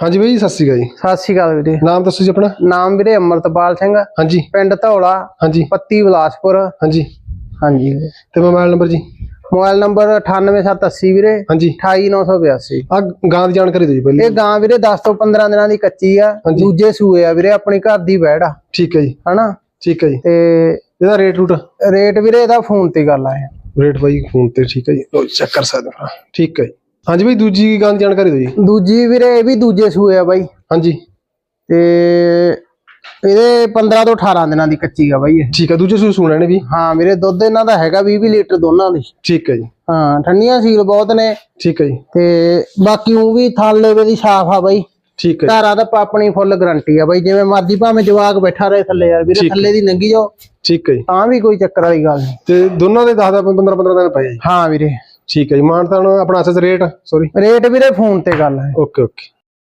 ਹਾਂਜੀ ਬਾਈ ਸਤਿ ਸ਼੍ਰੀ ਅਕਾਲ ਜੀ। ਸਤਿ ਸ਼੍ਰੀ ਅਕਾਲ ਵੀਰੇ। ਨਾਮ ਦੱਸੋ ਜੀ ਆਪਣਾ। ਨਾਮ ਵੀਰੇ ਅਮਰਤਪਾਲ ਸਿੰਘ ਹਾਂਜੀ। ਪਿੰਡ ਧੌਲਾ ਹਾਂਜੀ। ਪੱਤੀ ਬਿਲਾਸਪੁਰ। ਹਾਂਜੀ। ਹਾਂਜੀ। ਤੇ ਮੋਬਾਈਲ ਨੰਬਰ ਜੀ? ਮੋਬਾਈਲ ਨੰਬਰ 98780 ਵੀਰੇ ਹਾਂਜੀ। 28982 ਆ ਗਾਂ ਦੀ ਜਾਣਕਾਰੀ ਦਿਓ ਜੀ ਪਹਿਲੇ। ਇਹ ਗਾਂ ਵੀਰੇ 10 ਤੋਂ 15 ਦਿਨਾਂ ਦੀ ਕੱਚੀ ਆ। ਦੂਜੇ ਸੂਏ ਆ ਵੀਰੇ ਆਪਣੀ ਘਰ ਦੀ ਵੈੜ ਆ। ਠੀਕ ਹੈ ਜੀ। ਹਨਾ? ਠੀਕ ਹੈ ਜੀ। ਤੇ ਇਹਦਾ ਰੇਟ ਰੂਟ? ਰੇਟ ਵੀਰੇ ਇਹਦਾ ਫੋਨ ਤੇ ਗੱਲ ਆਇਆ ਰੇਟ ਬਾਈ ਫੋਨ ਤੇ ਠੀਕ ਹੈ ਜੀ ਚੈੱਕ ਕਰ ਸਕਦੇ ਹੋ। ਠੀਕ ਹੈ ਜੀ। ਹਾਂਜੀ ਬਾਈ ਦੂਜੀ ਗਾਂ ਦੀ ਜਾਣਕਾਰੀ ਦਿਓ ਜੀ? ਦੂਜੀ ਵੀਰੇ ਇਹ ਵੀ ਦੂਜੇ ਸੂਏ ਆ ਬਾਈ। ਹਾਂਜੀ। ਤੇ ਇਹਦੇ 15 ਤੋਂ 18 ਦਿਨਾਂ ਦੀ ਕੱਚੀ ਆ ਬਾਈ ਇਹ। ਠੀਕ ਹੈ ਦੂਜੇ ਸੂ ਸੁਣਾ ਨੇ ਵੀ? ਹਾਂ ਵੀਰੇ ਦੁੱਧ ਇਹਨਾਂ ਦਾ ਹੈਗਾ 20 ਲੀਟਰ ਦੋਨਾਂ ਦੀ। ਠੀਕ ਹੈ ਜੀ। ਹਾਂ ਠੰਡੀਆਂ ਸੀਲ ਬਹੁਤ ਨੇ। ਠੀਕ ਹੈ ਜੀ। ਤੇ ਬਾਕੀ ਉਹ ਵੀ ਥਾਲ ਲੈਵੇ ਦੀ ਸਾਫ਼ ਆ ਬਾਈ। ਠੀਕ ਹੈ ਘਰਾਂ ਦਾ ਆਪਣੀ ਫੁੱਲ ਗਾਰੰਟੀ ਆ ਬਾਈ। ਜਿਵੇਂ ਮਰਜ਼ੀ ਭਾਵੇਂ ਜਵਾਕ ਬੈਠਾ ਰਹੇ ਥੱਲੇ ਯਾਰ ਵੀਰੇ। ਥੱਲੇ ਦੀ ਲੰਗੀ ਜਾਓ। ਠੀਕ ਹੈ ਜੀ। ਤਾਂ ਵੀ ਕੋਈ ਚੱਕਰ ਵਾਲੀ ਗੱਲ ਨਹੀਂ। ਤੇ ਦੋਨਾਂ ਦੇ 10 10 15 15 ਦਿਨ ਪਏ ਆ ਹਾਂ ਵੀਰੇ। ਠੀਕ ਹੈ ਜੀ। ਮਾਨਤਾਨ ਆਪਣਾ ਅਸਸ ਰੇਟ ਸੌਰੀ ਰੇਟ ਵੀਰੇ ਫੋਨ ਤੇ ਗੱਲ ਹੈ। Okay okay